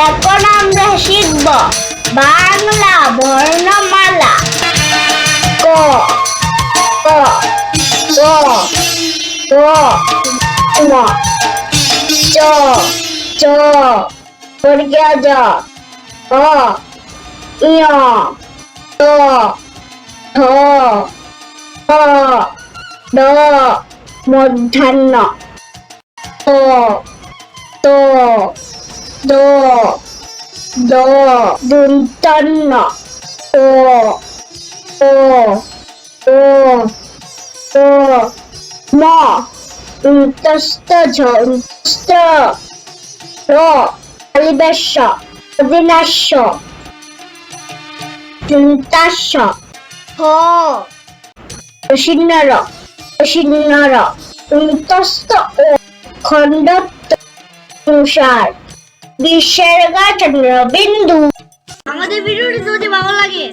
এখন আমরা শিখব বাংলা বর্ণমালা ক ক ক ক, ম, চ চ বর্গীয় জ, ক ইয় ত ঠ ঠ ড মূর্ধন্য ত ত দ দ দন্তন্য ত ত ত ত ম উন্তস্ত ঝন্ত র কালিবেশ্য অদিনাশ্য চিন্তাস্য হ, প্রসিন্নর প্রসিন্নর উন্তস্ত ও খণ্ডত্ব অনুসার। বিশ্বের গাছ বিন্দু আমাদের ভিডিওটি যদি ভালো লাগে